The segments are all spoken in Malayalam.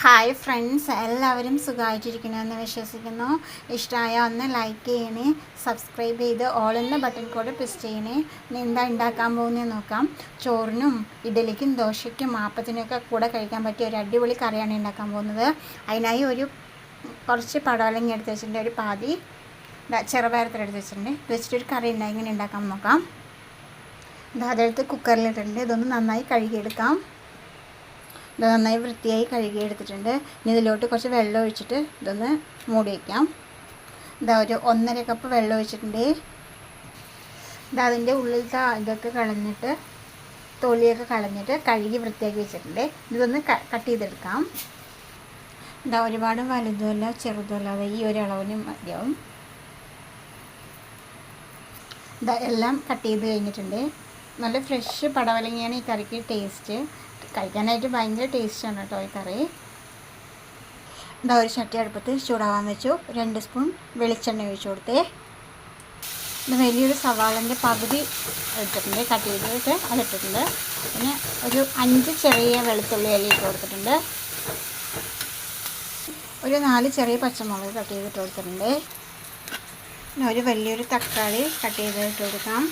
ഹായ് ഫ്രണ്ട്സ് എല്ലാവരും സുഖമായിട്ടിരിക്കണമെന്ന് വിശ്വസിക്കുന്നു. ഇഷ്ടമായ ഒന്ന് ലൈക്ക് ചെയ്യണേ. സബ്സ്ക്രൈബ് ചെയ്ത് ഓൾ എന്ന ബട്ടൺ കൂടെ പ്രസ് ചെയ്യണേ. ഇനി എന്താ ഉണ്ടാക്കാൻ പോകുന്നത് നോക്കാം. ചോറിനും ഇഡലിക്കും ദോശയ്ക്കും ആപ്പത്തിനൊക്കെ കൂടെ കഴിക്കാൻ പറ്റിയ ഒരു അടിപൊളി കറിയാണ് ഉണ്ടാക്കാൻ പോകുന്നത്. അതിനായി ഒരു കുറച്ച് പടവലങ്ങി എടുത്ത് വെച്ചിട്ടുണ്ട്. ഒരു പാതി ചെറുപയറത്തിൽ എടുത്ത് വെച്ചിട്ടുണ്ട്. ഇത് വെച്ചിട്ട് ഒരു കറി ഉണ്ടായി ഇങ്ങനെ ഉണ്ടാക്കാൻ നോക്കാം. ഇത് അതെടുത്ത് കുക്കറിലിട്ടിട്ടുണ്ട് ഇതൊന്ന് നന്നായി കഴുകിയെടുക്കാം. ഇത് നന്നായി വൃത്തിയായി കഴുകിയെടുത്തിട്ടുണ്ട് ഇനി ഇതിലോട്ട് കുറച്ച് വെള്ളം ഒഴിച്ചിട്ട് ഇതൊന്ന് മൂടി വയ്ക്കാം ഇതാ ഒരു ഒന്നര കപ്പ് വെള്ളം ഒഴിച്ചിട്ടുണ്ട്. ഇത് അതിന്റെ ഉള്ളിലത്തെ ഇതൊക്കെ കളഞ്ഞിട്ട് തൊലിയൊക്കെ കളഞ്ഞിട്ട് കഴുകി വൃത്തിയാക്കി വെച്ചിട്ടുണ്ട്. ഇതൊന്ന് കട്ട് ചെയ്തെടുക്കാം. ഇതാ ഒരുപാട് വലുതുമല്ല ചെറുതുമല്ല. അത് ഈ ഒരളവിന് മതിയാവും. ഇതാ എല്ലാം കട്ട് ചെയ്ത് കഴിഞ്ഞിട്ടുണ്ട്. നല്ല ഫ്രഷ് പടവലങ്ങിയാണ് ഈ കറിക്ക് ടേസ്റ്റ്. കഴിക്കാനായിട്ട് ഭയങ്കര ടേസ്റ്റാണ് കേട്ടോ ഈ കറി. എന്താ ഒരു ചട്ടി അടുപ്പത്ത് ചൂടാവാൻ വെച്ചു. രണ്ട് സ്പൂൺ വെളിച്ചെണ്ണ ഒഴിച്ചു കൊടുത്തേ. ഇത് വലിയൊരു സവാളിന്റെ പകുതി എടുത്തിട്ടുണ്ട് കട്ട് ചെയ്തിട്ട് അതിട്ടിട്ടുണ്ട്. പിന്നെ ഒരു അഞ്ച് ചെറിയ വെളുത്തുള്ളി അല്ലി ഇട്ട് കൊടുത്തിട്ടുണ്ട്. ഒരു നാല് ചെറിയ പച്ചമുളക് കട്ട് ചെയ്തിട്ട് കൊടുത്തിട്ടുണ്ട്. പിന്നെ ഒരു വലിയൊരു തക്കാളി കട്ട് ചെയ്തിട്ട് കൊടുക്കാം.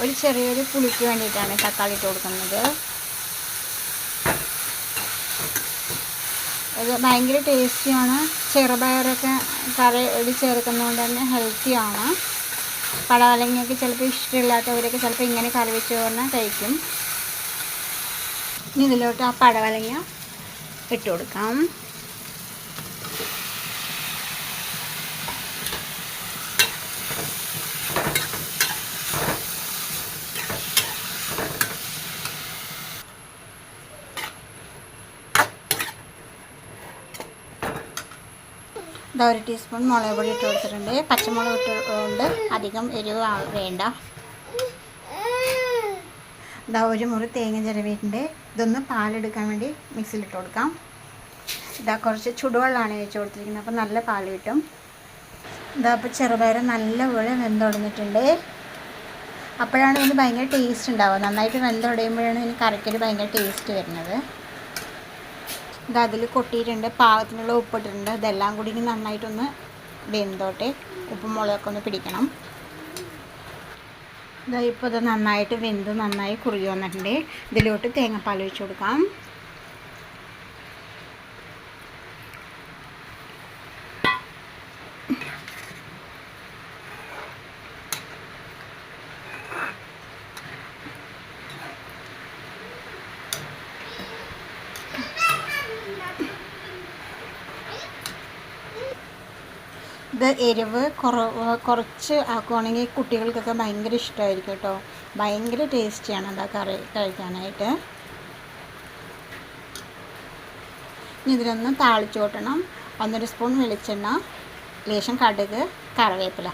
ഒരു ചെറിയൊരു പുളിക്ക് വേണ്ടിയിട്ടാണ് തക്കാളി ഇട്ട് കൊടുക്കുന്നത്. ഇത് ഭയങ്കര ടേസ്റ്റിയാണ്. ചെറുപയറൊക്കെ കറി ഇത് ചേർക്കുന്നതുകൊണ്ട് തന്നെ ഹെൽത്തിയാണ്. പടവലങ്ങയൊക്കെ ചിലപ്പോൾ ഇഷ്ടമില്ലാത്തവരൊക്കെ ചിലപ്പോൾ ഇങ്ങനെ കറി വെച്ച് പറഞ്ഞാൽ കഴിക്കും. ഇനി ഇതിലോട്ട് ആ പടവലങ്ങ ഇട്ട് കൊടുക്കാം. ഇതാ ഒരു ടീസ്പൂൺ മുളക് പൊടി ഇട്ട് കൊടുത്തിട്ടുണ്ട്. പച്ചമുളക് ഇട്ടുകൊണ്ട് അധികം എരിവ് വേണ്ട. ഇതാ ഒരു മുറി തേങ്ങ ചിരവിയിട്ടുണ്ട്. ഇതൊന്ന് പാലെടുക്കാൻ വേണ്ടി മിക്സിയിലിട്ട് കൊടുക്കാം. ഇതാ കുറച്ച് ചുടുവെള്ളമാണ് വെച്ച് കൊടുത്തിരിക്കുന്നത്. അപ്പോൾ നല്ല പാൽ കിട്ടും. ഇതാ അപ്പോൾ ചെറുപയർ നല്ലപോലെ തുടങ്ങിയിട്ടുണ്ട് അപ്പോഴാണ് ഇതിന് ഭയങ്കര ടേസ്റ്റ് ഉണ്ടാവുക. നന്നായിട്ട് വെന്തുടയുമ്പോഴാണ് ഇതിന് കറിക്കൽ ഭയങ്കര ടേസ്റ്റ് വരുന്നത്. ഇത് അതിൽ കൊട്ടിയിട്ടുണ്ട് പാകത്തിനുള്ള ഉപ്പിട്ടിട്ടുണ്ട്. ഇതെല്ലാം കൂടി ഇനി നന്നായിട്ടൊന്ന് വെന്തോട്ടെ. ഉപ്പും മുളകൊക്കെ ഒന്ന് പിടിക്കണം. ഇതാ ഇപ്പോൾ ഇത് നന്നായിട്ട് വെന്ത് നന്നായി കുറുകി വന്നിട്ടുണ്ട്. ഇതിലോട്ട് തേങ്ങാപ്പാൽ ഒഴിച്ച് കൊടുക്കാം. ഇത് എരിവ് കുറവ് കുറച്ച് ആക്കുവാണെങ്കിൽ കുട്ടികൾക്കൊക്കെ ഭയങ്കര ഇഷ്ടമായിരിക്കും കേട്ടോ. ഭയങ്കര ടേസ്റ്റിയാണ് അത് കറി കഴിക്കാനായിട്ട്. ഇതിലൊന്ന് താളിച്ചു കൂട്ടണം. ഒന്നര സ്പൂൺ വെളിച്ചെണ്ണ ലേശം കടുക് കറിവേപ്പില.